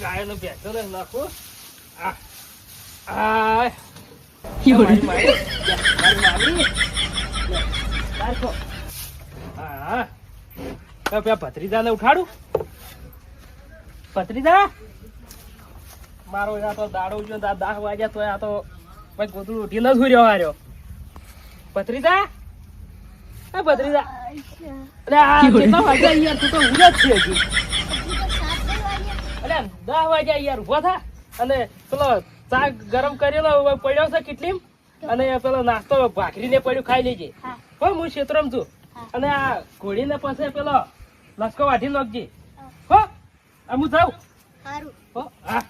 ગાયનો ભેંસો ને નાખું આ આ મારી મારી. મારી મારી. લે, નાખો. હા પેલા ભત્રીજાને ઉઠાડું ભત્રીજા મારો આ તો દાડો જો દાહ વાગ્યા તો આ તો ભાઈ ગોદડું ઉઠી ન સુર્યો હાર્યો ભત્રીજા એ ભત્રીજા અરે આ કેટલા વાગ્યા યાર તું તો ઊંઘ જ છે હજી દસ વાગ્યા યાર ઊભો થા. અને પેલો ચા ગરમ કરેલો પડ્યો છે કેટલી અને પેલો નાસ્તો ભાખરી ને પડ્યું ખાઈ લેજે. હો. હું ક્ષેત્રમાં છું. અને આ ઘોડી ને પાસે પેલો લસકો વાઢી નાખજે. હો. આ હું જાઉં? સારું હો હા.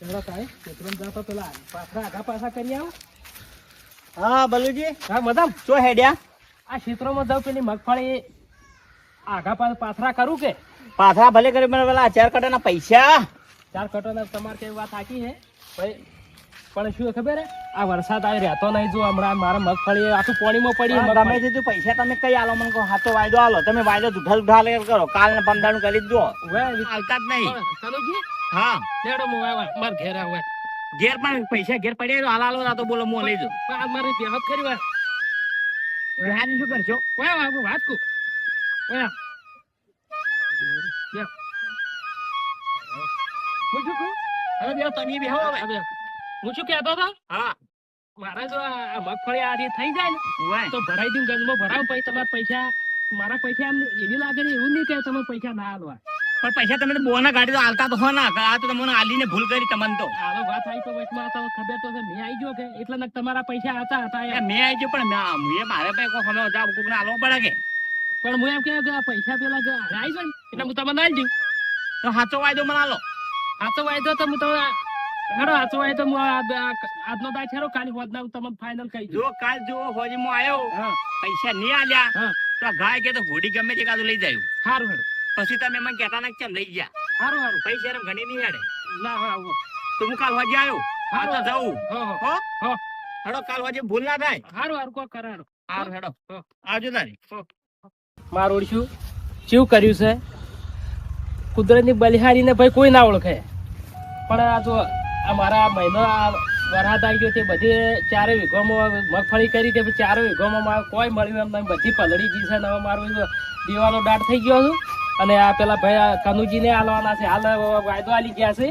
ચાલો કાંઈ ક્ષેત્રમાં જાતો પેલા પાછા આઘા પાછા કરી આવો. હા બલુજી. હા મદામ શું હેડ્યા? આ ક્ષેત્રમાં જાઉં પેલી મગફળી આઘા પાછા પાથરા કરું કે? પાથરા ભલે કરી મને પેલા ચાર કટાના પૈસા. ચાર કટોના તમારે કઈ વાત સાચી છે? ભાઈ પણ શું ખબર આ વરસાદ આવી રહેતો નહીં જો હમણાં મારા મગફળી આખું પાણીમાં પડી તમે જે પૈસા તમે કઈ આલો મને કહો. હાથો વાયદો આલો. તમે વાયદો જુઠા જુઠા લે કરો. કાલ ને પંદાણું કરી દો. આવતા જ નહીં. હા. તેડો આવે માર ઘેર આવે ઘેર પણ પૈસા ઘેર પડ્યા તો હાલ આલો ના તો બોલો મો લઈ જો આ મારી બેહત ખરી વાત. શું કરશો? વાત કું. હું મારે મગફળી આ થઈ જાય ને તો ભરાઈ દઉં ગંજમાં પછી તમારા પૈસા મારા પૈસા એમ લાગે ને એવું નહીં કે તમે પૈસા ના આલવા પણ પૈસા તમે બોના ગાડી તો આલતા તો હો આ તો તમને આલીને ભૂલ કરી તમને તો હવે વાત આવી તો વચમાં તમને ખબર તો મેં આવી ગયો કે એટલે તમારા પૈસા હતા હતા મેં આવી ગયો પણ મેં- મારે પાસે કોઈ સમય જાવ પડે કે? પણ હું એમ કે પૈસા પેલા જાય ને એટલે હું તમને આલી દઉં. તો સાચો વાયદો મને આલો. હાથો વાયદો તો હું તમને હેડો હાથો વાયદો હું આજનો દાય છેડો કાલે હોદના હું તમને ફાઇનલ કહી જો કાલ જો હોજી હું આવ્યો પૈસા નહીં આલ્યા તો ગાય કે તો ઘોડી ગમે તે કાદું લઈ જાય. સારું હેડો. પછી તમે મને કહેતા ના કેમ લઈ ગયા. સારું સારું પૈસા એમ ઘણી નહીં હેડે ના હા. તો હું કાલ હોજી આવ્યો હા તો જાઉં. હો હો. હેડો કાલ હોજી ભૂલ ના થાય. સારું સારું કો કરાડો હારું હેડો. આવજો તારી. મારું ઓળખ્યું. શું કર્યું છે? કુદરતની બલિહારીને ભાઈ કોઈ ના ઓળખે. પણ આ જો, આ મારા મહિનો આ આવી ગયો તે બધી ચારે વીઘોમાં મગફળી કરી તે ચારે વીઘોમાં મારે કોઈ મળ્યું એમ બધી પલળી ગઈ છે ને હવે મારું દીવાનો દાટ થઈ ગયો છું. અને આ પેલા ભાઈ કનુજીને આલવાના છે. હાલ વાયદો આલી ગયા છે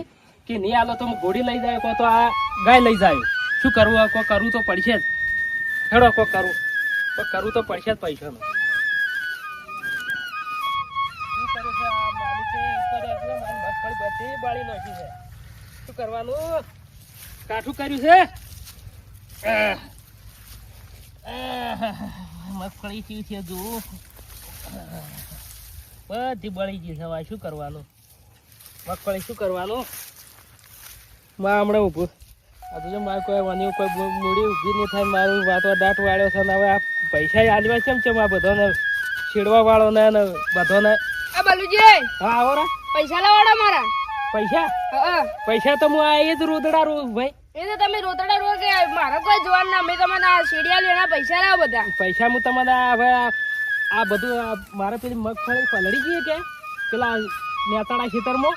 કે નહીં આલો તો હું ઘોડી લઈ જાય કો તો આ ગાય લઈ જાય શું કરવું કોઈ કરવું તો પડશે જ. હેડો કોઈ કરવું તો કરવું તો પડશે જ પૈસાનું. બાળી નાખી છે. શું કરવાનું? કાઠું કર્યું છે. મગફળી કેવી છે જોવું બધી બળી ગઈ છે હવે શું કરવાનું? મગફળી શું કરવાનું? માં હમણાં ઊભું. આ તો જો મારે કોઈ વાની કોઈ મૂડી ઊભી નહીં થાય મારું વાતો દાંત વાળ્યો છે ને હવે આ પૈસા આલવા કેમ છે આ બધાને છેડવા વાળો ને ને બધાને. આ બાલુજી! હા આવો પૈસા લાવાડા મારા. પૈસા? પૈસા તો હું આ જ રોદડા રો ભાઈ. એ તો તમે રોતડા રો કે મારા કોઈ જોવાનું ના મેં તમને આ સીડિયા લેના પૈસા લાવ બધા. પૈસા હું તમને આ હવે આ બધું મારે પેલી મગફળી પલળી ગઈ કે? પેલા નેતાળા ખેતરમાં.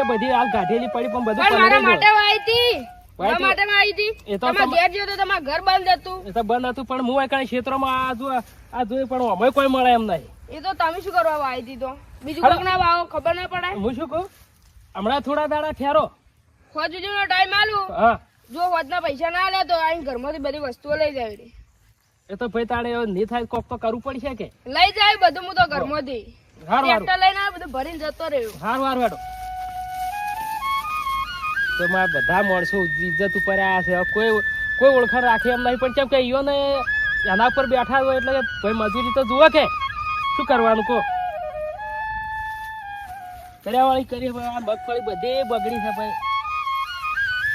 એ બધી આ ગાઢેલી પડી પણ બધું મારા માટે આવી હતી. વાઈ મારા? માટે આવી હતી. એ તો ઘેર જ્યો તો તમારા ઘર બંધ હતું. એ તો બંધ હતું પણ હું કઈ ક્ષેત્રમાં આ જો આ જોયું પણ અમે કોઈ મળે એમ નહીં. એ તો તમે શું કરવા આવી હતી તો? બીજું. કોઈક ના વાવો ખબર ના પડે? હું શું કહું? હમણાં થોડા દાડા ઠેરો ખોજુજી નો ટાઈમ આલું? હા. જો હોજના પૈસા ના લે તો આઈને ઘરમાંથી બધી વસ્તુઓ લઈ જાય એ તો ભાઈ તાણે નહીં થાય કોક તો કરવું પડશે કે? લઈ જાય બધું હું તો ઘરમાંથી. ટ્રેક્ટર લઈને બધું ભરીને જતો રહ્યો. હારું હારું હેડો તો મારા બધા માણસો ઇજ્જત ઉપર આયા છે. કોઈ કોઈ ઓળખાણ રાખે એમ નહીં. પણ કેમ કે એના પર બેઠા હોય એટલે ભાઈ મજૂરી તો જુઓ કે. શું કરવાનું કહો? કર્યા વાળી કરી ભાઈ આ મગફળી બધી બગડી છે ભાઈ.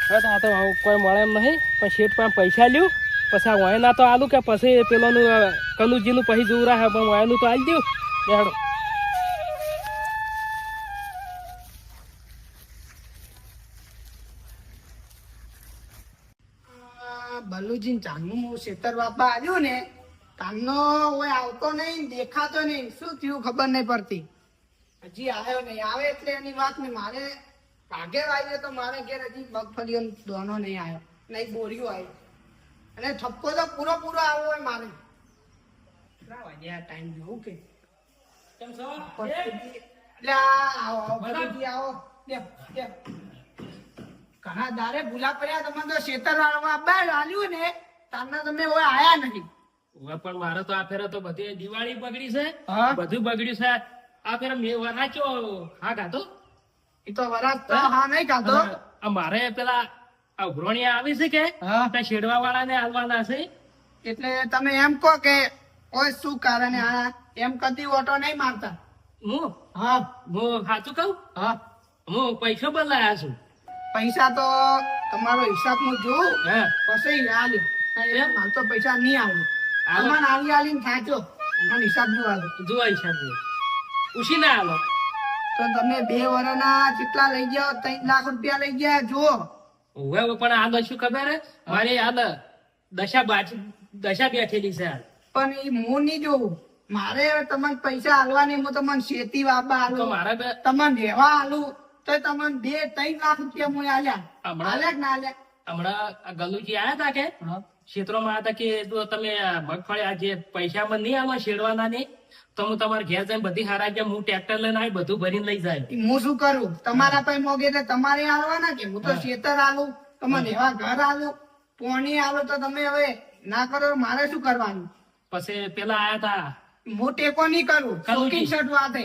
હવે આ તો કોઈ મળે એમ નહીં, પણ શેઠ પણ પૈસા લ્યું. પછી આ વાયના તો આલું કે પછી પેલોનું કનુજીનું પછી જોવું રાખે પણ વાયનું તો આલી દઉં બેહાડો. બલુજીન ચાંદનું શેતર બાપા આવ્યો ને તાનનો કોઈ આવતો નહીં, દેખાતો નહીં. શું થયું ખબર નહીં પડતી. હજી આવ્યો નહીં. આવે એટલે એની વાત ને મારે ભાગે વાગ્યો તો મારે ઘેર હજી મગફળીઓ દોનો નહીં આવ્યો. નહીં બોરીઓ આવી. અને થપ્પો તો પૂરો પૂરો આવ્યો હોય મારે. કેટલા વાગ્યા ટાઈમ જોવું કે? એટલે આવો આવો ઘણા દારે ભૂલા પડ્યા. તમે તો શેતર વાળવા બાર આલ્યું ને તારના તમે હવે આયા નહીં. પણ મારે તો આ ફેરે તો બધી દિવાળી બગડી છે. હા. બધું બગડ્યું છે. આ ફેરે મેં વરાચ્યો હા ગાતો એ તો વરાત તો હા નહીં આ મારે પેલા આ ઉઘરોણીયા આવી છે કે હા. શેડવા વાળા ને હાલવાના છે. એટલે તમે એમ કહો કે કોઈ શું કારણે આ એમ કદી ઓટો નહીં મારતા. હું? હા. હું સાચું કહું? હા. હું પૈસો બદલાયા છું. પૈસા તો તમારો હિસાબ હું જોઉં. હે. પછી આલ્યું એમ હાલ તો પૈસા નહીં આવું આલો. આવી આલી આલીને થાચો હિસાબ જોવા જોવા હિસાબ ઉછી ના હાલો. તો તમે બે વર્ષના જેટલા લઈ ગયા ત્રણ લાખ રૂપિયા લઈ ગયા જુઓ. હવે પણ આ દશું ખબર હે? મારી આ દશા બાજ દશા બેઠેલી છે પણ એ હું નહીં જોઉં. મારે તમને પૈસા હાલવાની હું તમને શેતી વાપા હાલું આલું મારે તમને રહેવા હાલું તો તમને બે ત્રણ લાખ રૂપિયા હું આલ્યા. હમણાં- આલ્યા કે ના આલ્યા? હમણાં ગલુજી આયા તા કે? ક્ષેત્રોમાં હતા કે જો તમે મગફળી આ જે પૈસા માં નહીં આવો શેડવાના નહીં તો હું તમારે ઘેર જઈને બધી હારા હું ટ્રેક્ટર લઈને આવી બધું ભરીને લઈ જાય હું શું કરું? તમારા પાસે મોગે તો તમારે આવવાના કે? હું તો ખેતર આલું તમારે એવા ઘર આલું પોણી આલું તો તમે હવે ના કરો મારે શું કરવાનું? પછી પેલા આયા તા. હું ટેકો નહીં કરું શોખીન શર્ટ વાતે.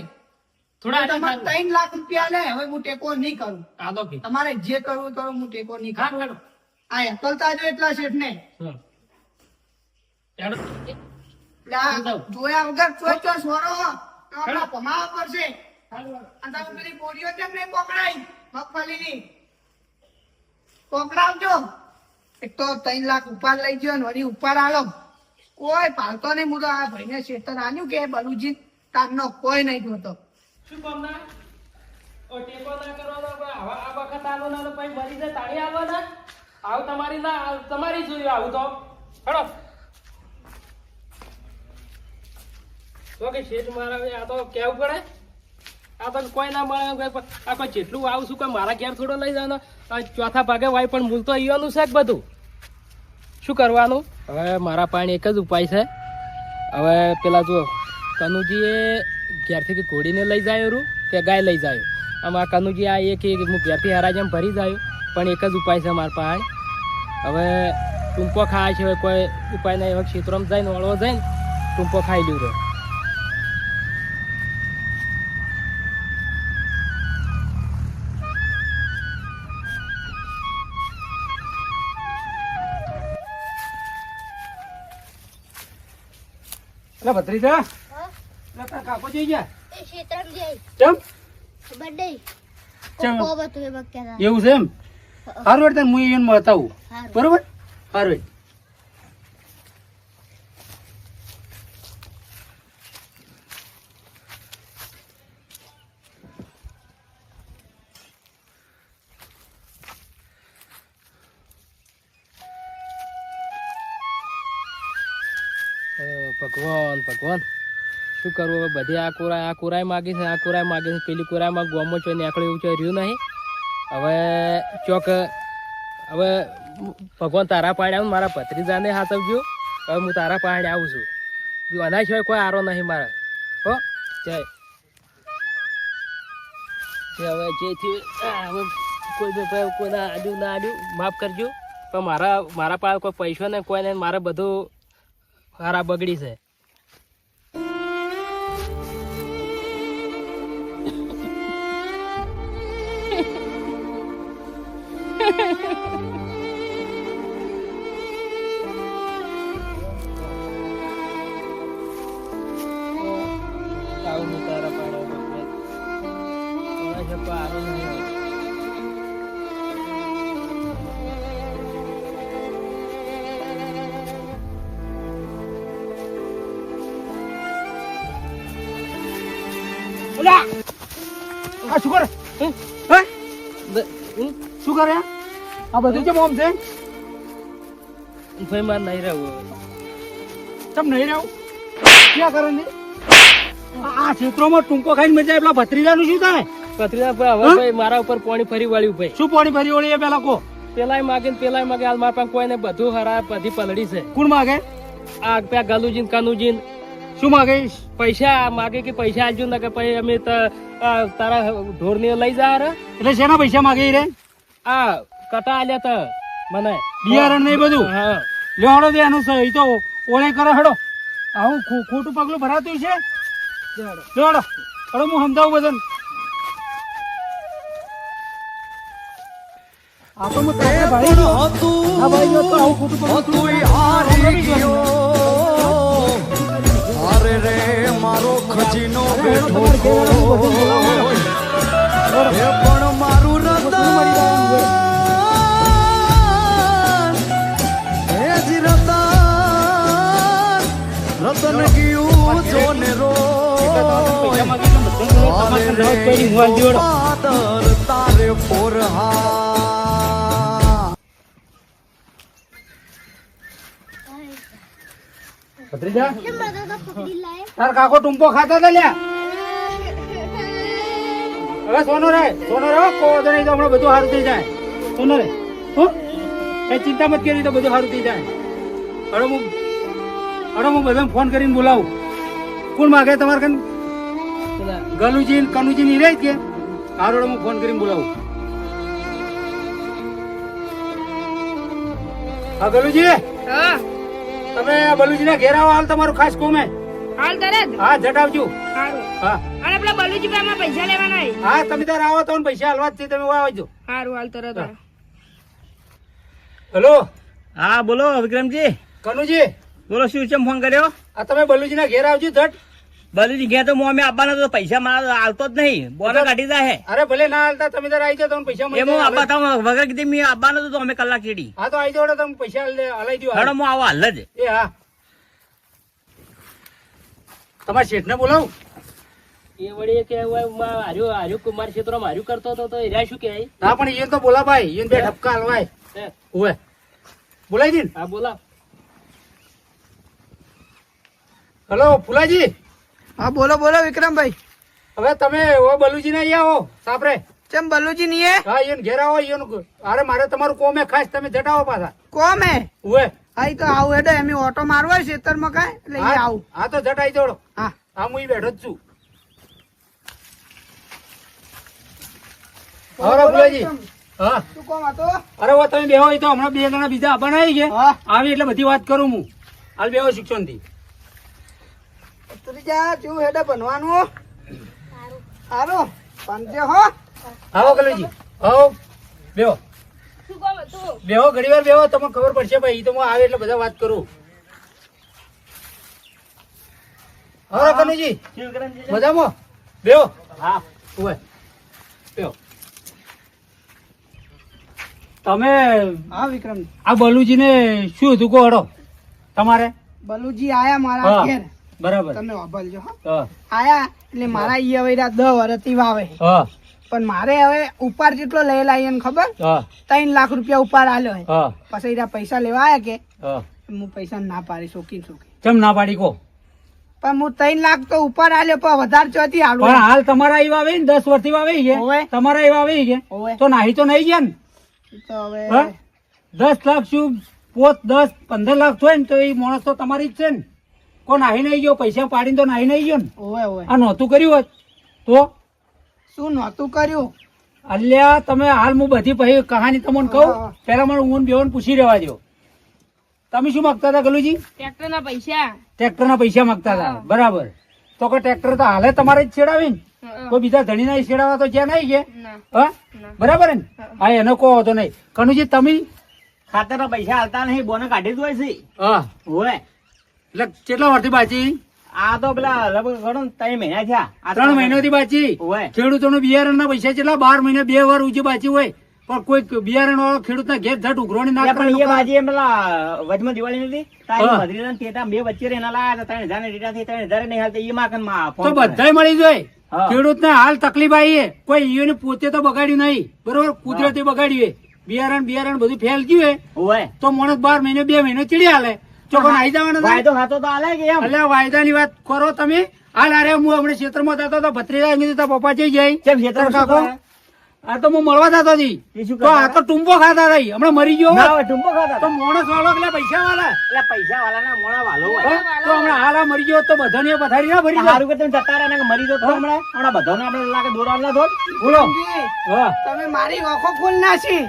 થોડા તમારે ત્રણ લાખ રૂપિયા લે હવે હું ટેકો નહીં કરું. આલો કે. તમારે જે કરવું કરો હું ટેકો નહીં કરું. આ એકલતા જો એટલા શેઠ ને. હમ. હેડો. એટલે આ જાઉં. જોયા વગર ચોય ચોય સોરો. આપણા ભમાવા પડશે. અને તમે પેલી બોરીઓ કેમ નહીં પકડાઈ? મગફળીની. પકડાવજો. એક તો ત્રણ લાખ ઉપાડ લઈ ગયો ને વળી ઉપાડ આલો. કોઈ પાલતો નહીં. મુદો આ ભાઈને શેતર આન્યું કે બલુજી તારનો કોઈ નહીં જોતો. શું કામ ના? ટેકો ના કરવાનો આ વખત આલો ના તો પછી જાય તાળી આવવાના આવું તમારી ના, તમારી જોયું આવું તો. હેડો. તો કે શેઠ મારા આ તો કેવું પડે? આ તો કોઈ ના મળે આ કોઈ જેટલું આવું છું કોઈ મારા ઘેર થોડો લઈ જવાનો. ચોથા ભાગે વાય પણ મૂલ તો અહીંયાનું છે બધું? શું કરવાનું? હવે મારા પાણી એક જ ઉપાય છે. હવે પેલા જો કનુજીએ ઘેરથી ઘોડીને લઈ જાય રૂ કે ગાય લઈ જાય? આમ આ કનુજી આ એક એક હું ઘેરથી હરાજ એમ ભરી જાય. પણ એક જ ઉપાય છે મારા પાસે. હવે ટૂંપો ખાય છે હવે કોઈ ઉપાય નહીં. હવે ક્ષેત્રમાં જઈને વળવો જઈને ટૂંપો ખાઈ લીધો એટલે ભત્રીજા. એટલે તારા કાકો જઈ ગયા? એ ક્ષેત્રમ જઈ. ચમ બર્થડે ચમ. બહુ બધું એ વખતે હતા. એવું છે એમ? સારું તને હું એને બતાવું હારું. બરોબર? સારું ભગવાન ભગવાન. શું કરવું હવે? બધી આ કોરાય આ કોરાય માગી છે આ કોરાય માગી છે. પેલી કોરાયમાં ગોમો છો નીકળે એવું છે રહ્યું નહીં? હવે ચોક, હવે ભગવાન તારા પાડે આવું, મારા ભત્રીજાને સાચવજો હવે હું તારા પાડે આવું છું. આના સિવાય કોઈ આરો નહીં મારે. હો, જય. હવે જે થયું હવે કોઈ કોઈને આડ્યું ના આડ્યું માફ કરજો. પણ મારા મારા પાસે કોઈ પૈસો ને કોઈ નહીં, મારે બધું હારા બગડી છે. પાડે બગડે. એના સિવાય આ બધું કેમ આમ છે? ભાઈ મારે નહીં રહેવું હવે. નહીં રહ્યું ક્યાં કરે ને આ ક્ષેત્રોમાં ટૂંકો ખાઈને મજા એટલા ભત્રીજાનું શું થાય? પર હવે ભાઈ મારા ઉપર પાણી ફરી વળ્યું ભાઈ. શું પાણી ફરી વળી એ પેલા કો? પેલાય માગે ને પેલાય માગે હાલ મારા પાસે કોઈને બધું હરા બધી પલડી છે. કોણ માગે? આ પેલા ગલુજીન કનુજીન. શું માગે પૈસા માગે કે પૈસા આલજો ને કે પછી અમે ત- તારા ઢોર ને લઈ જા એટલે શેના પૈસા માગે રે? આ કટા આલ્યા તા મને બિયારણ નહીં એ બધું હા લેવાડો દે એનું સ- તો ઓળે કરે હડો આવું ખોટું પગલું ભરાતું છે લેવાડો હડો હું સમજાવું બધાને આ તો હું તમને ભાળી ગયો. આ ભાળી તો આવું ખોટું પગલું થોડું અરે રે મારો ખજીનો બેઠો પણ મારું રતન તારે પોરહા તાર કાકો ટુંપો ખાતા હતા લ્યા. સોનો રે સોનો રે કોઈ નહીં, તો હમણાં બધું સારું થઈ જાય. સોનો રે, હું? એ ચિંતા મત કરી, તો બધું સારું થઈ જાય. અરે હું અરે હું બધાને ફોન કરીને બોલાવું. કોણ માગે તમારે પેલા ગલુજી ને કનુજી ની રહી કે? હારોડો હું ફોન કરીને બોલાવું. હા ગલુજી? હા. તમે બલુજી ના ઘેર આવો હાલ તમારું ખાસ કોમે હાલ તરત હા જટ આવજો હા. અને પેલા બલુજી પાસે પૈસા લેવાના હા? તમે તાર આવો તો પૈસા હાલવા જ છે તમે આવજો સારું હાલ તરત. હેલો? હા બોલો વિક્રમજી. કનુજી? બોલો શું છે ફોન કર્યો? આ તમે બલુજી ના ઘેર આવજો ઝટ. બધી ગયા તો મોમે અમે આપવાના તો પૈસા મારા આવતો જ નહીં. બોના કાઢી જાય. અરે ભલે ના હાલતા તમે તાર આવી જાઓ તમને પૈસા મળી એમ હું. આપવા તો વગર કીધી મેં આપવાનો તો અમે કલાક ચીડી હા તો આવી જાઓ તમે પૈસા હાલ- હલાઈ દો હડો હું આવો હાલ જ. એ હા. તમારા શેઠને બોલાવું? એ વળી કે હાર્યો હાર્યો કુમાર ક્ષેત્રમાં હાર્યું કરતો હતો તો એ શું કે હા પણ એ તો બોલા ભાઈ એ બે ઠપકા હલવાય? ઓવે બોલાઈ દી ને. હા બોલા. હલો ફુલાજી. હા બોલો બોલો વિક્રમભાઈ. હવે તમે ઓ બલુજી ને અહીંયા આવો સાપરે. ચમ બલુજી ની હા એને ઘેર આવો એનું અરે મારે તમારું કોમે ખાસ તમે જટાવો પાછા. કોમે? હે હા તો આવું હેડો એમ ઓટો મારવો ખેતરમાં કાંઈ એટલે ઈ આવું. હા તો જટાઈ જોડો. હા. હા હું બેઠો જ છું. હવે ફુલાજી હા. શું કોમ હતો? અરે તમે બેહો તો હમણાં બે જણા બીજા આપવાના આવી ગયા હા. આવી એટલે બધી વાત કરું હું. હાલ બેહો શિક્ષણથી ત્રીજા શું હેડે બનવાનું? સારું પંચે હો. આવો કલુજી આવો. બેહો. શું કામ હતું? બેહો ઘડી વાર બેહો તમને ખબર પડશે ભાઈ તો હું આવે એટલે બધા વાત કરું. હા કનુજી મજામાં? બેહો. હા. ઉભે. બેહો. તમે હા વિક્રમ. આ બલુજીને શું હતું કહો હડો. તમારે? બલુજી આયા મારા ઘેર. બરાબર. તમે વાપરજો આયા એટલે મારા ઈ હવે દસ વર્ષથી વાવે. પણ મારે હવે ઉપર જેટલો લઈ લાવી ખબર? ત્રણ લાખ રૂપિયા ઉપર આલ્યો પછી એના પૈસા લેવા આવ્યા કે? હા. પૈસા ના પાડી શોખીન શોખીન. કેમ ના પાડી કો? પણ હું ત્રણ લાખ તો ઉપર આલ્યો પણ વધારે ચોથી પણ હાલ તમારા એવા આવે ને દસ વર્ષથી વાવે છે. તમારા એવા આવે છે તો નાહી તો નહીં ગયા ને? તો હવે? દસ લાખ શું પોત દસ પંદર લાખ થાય ને તો એ માણસ તો તમારી જ છે ને. કોઈ નાહી નહીં ગયો પૈસા પાડીને તો નાહી નહીં ગયો ને. ઓવે ઓવે આ નહોતું કર્યું હોત? તો? શું નહોતું કર્યું? અલ્યા તમે હાલ હું બધી પછી કહાની તમને કહું પેલા મને ઊન બેવન પૂછી રહેવા દો તમે શું માગતા હતા ગલુજી? ટ્રેક્ટરના પૈસા. ટ્રેક્ટરના પૈસા માગતા હતા. બરાબર. તો કે ટ્રેક્ટર તો હાલે તમારે જ છેડાવી ને. કોઈ બીજા ધણી ના છેડાવા તો જ્યાં નહીં છે? હા? બરાબર ને? હા. એનો કહો તો નહીં. કનુજી તમે ખાતરના પૈસા હાલતા નહીં બોને કાઢી જ હોય છે. હા. હોય એટલે કેટલા વર્ષથી બાચી આ તો પેલા લગભગ ઘણો ત્રણ મહિના થયા. આ ત્રણ મહિનાથી બાચી ખેડૂતોનું બિયારણના પૈસા કેટલા? બાર મહિને બે વાર ઊંચી બાચી હોય. પણ કોઈ બિયારણ વાળો ખેડૂતના ઘેર ધટ ઉઘરો ના પણ એ બાજી એમ પેલા વચમાં દિવાળી નથી તારી મધરી તેતા બે વચ્ચે એના લાયા હતા ત્રણ હજાર ને ટેટા થી ત્રણ હજાર નહીં હાલતા એ માકનમાં તો બધાય મળી જાય. ખેડૂત ને હાલ તકલીફ આવી કોઈ ઈયોને પોતે તો બગાડ્યું નહીં. બરોબર? કુદરતી બગાડ્યું બિયારણ બિયારણ બધું ફેલ ગયું તો માણસ બાર મહિને બે મહિને ચીડી હાલે. જવાના વાયદો ખાતો તો હાલે કે એમ. એટલે વાયદાની વાત કરો તમે. હાલ અરે હું હમણાં ક્ષેત્રમાં જતો હતો ભત્રીજા પપ્પા જઈ કેમ ખેતરમાં કાકો? આ તો હું મળવા જતો હતી. તો આ તો ટુંબો ખાતા હતા હમણાં મરી ગયો ના હોત. ખાતા તો મોણસ વાળો એટલે પૈસા વાળા એટલે પૈસા વાળાના મોણા વાલો તો હમણાં હાલ આ મરી ગયો તો બધાને પથારી ના ભરી સારું કે તમે જતા રહ્યા મરી ગયો તો હમણાં? હમણાં બધાને આપણે લાગે દોરા થોડ બોલો. તમે મારી ઓખો ખોલ નાખી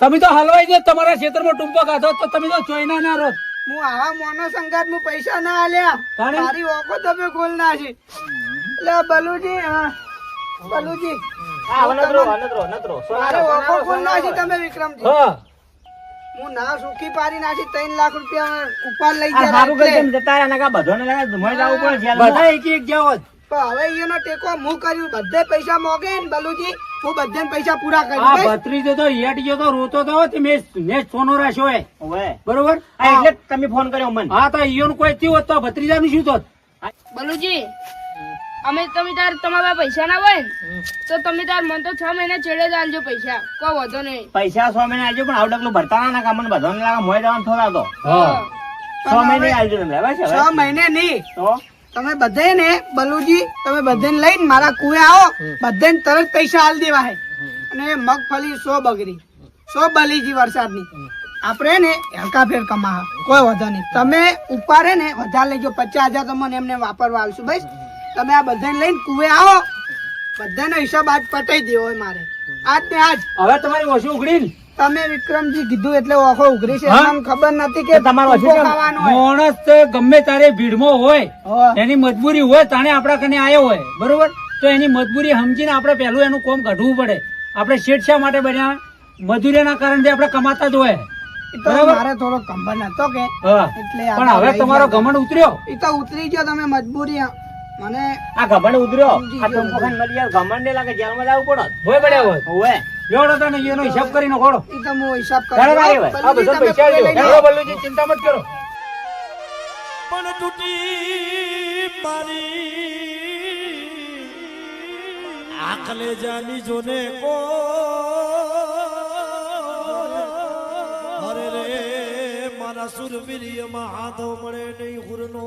તમે તો હલવાઈ દો તમારા ક્ષેત્રમાં ટુંબો ખાધો તો તમે તો ચોઈના ના રોત. હું આવા મોનો સંગાત હું પૈસા ના આલ્યા? મારી ઓકો તમે ખોલ છે એટલે બલુજી હા. બલુજી. હા ના સુખી પારી નાખી ત્રણ લાખ રૂપિયા ઉપર લઈ જતા ને કે બધાને લાગે ધુમાઈ જવું પડે જેલમાં. બધા એક એક જાવ હવે એનો ટેકો હું કર્યું? બધે પૈસા મોગે ને બલુજી. હું બધે પૈસા પૂરા આ કર્યું બસ. ભત્રીજો તો હેઠ ગયો તો રોતો તો તે મેં મેં સોનો રાખ્યો હે. ઓવે. બરોબર? આ એટલે તમે ફોન કર્યો મને. હા તો ઈયોન કોઈ થયું હોત તો ભત્રીજાનું શું થોત? બલુજી અમે તમે તાર તમારા પાસે પૈસા ના હોય તો તમે તાર મન તો છ મહિના છેડે જ આલજો પૈસા. કોઈ વધો નહીં. પૈસા છ મહિને આવજો પણ આવું ડગલું ભરતા ના કામ મને બધાને લાગે મોય જવાનું થોડા તો હા. સો મહિને આલજો તમે બરાબર છ મહિને નહીં. તો? તમે બધે ને બલુજી તમે બધે લઈને મારા કુએ આવો. બધે તરત પૈસા હાલ દેવા હે. અને મગફળી સો બગડી સો બલીજી વરસાદની. આપણે ને હલકા ફેર કમા કોઈ વધો નહીં. તમે ઉપાડે ને વધારે લેજો. પચાસ હજાર તો મને એમને વાપરવા આવશું. ભાઈ તમે આ બધાને લઈને કુએ આવો. બધાનો હિસાબ આજ પટાઈ દેવો મારે. આજ ને આજ. હવે તમારી ઓછી ઉઘડી ને તમે વિક્રમજી કીધું એટલે ઓખો ઉઘરી છે? ખબર નથી કે તમારો માણસ તો ગમે તારે ભીડમાં હોય એની મજબૂરી હોય તાણે આપણા કને આવ્યો હોય બરોબર? તો એની મજબૂરી સમજીને આપણે પહેલું એનું કોમ કાઢવું પડે. આપણે શેઠ શા માટે બન્યા? મજૂરીના કારણથી આપણે કમાતા જ હોય. મારે થોડો કંબર નતો કે. એટલે પણ હવે તમારો. ઘમંડ ઉતર્યો. એ તો ઉતરી ગયો તમે મજબૂરી. મને આ ગમણ ઉતર્યો. સમજી આ મરી જાય ને લાગે. જેલમાં જવું પડે. હોય પડ્યા હોય. લેવડો તને એનો હિસાબ કરીને ખોડો. એ તો હું હિસાબ કરી. આ બધા પૈસા લ્યો. બલ્લુજી ચિંતા મત કરો. પણ તૂટી મારી આકલે જાની જોને કો અરે રે મારા સુરવીર્યમાં હાથો મળે નહીં હુરનો.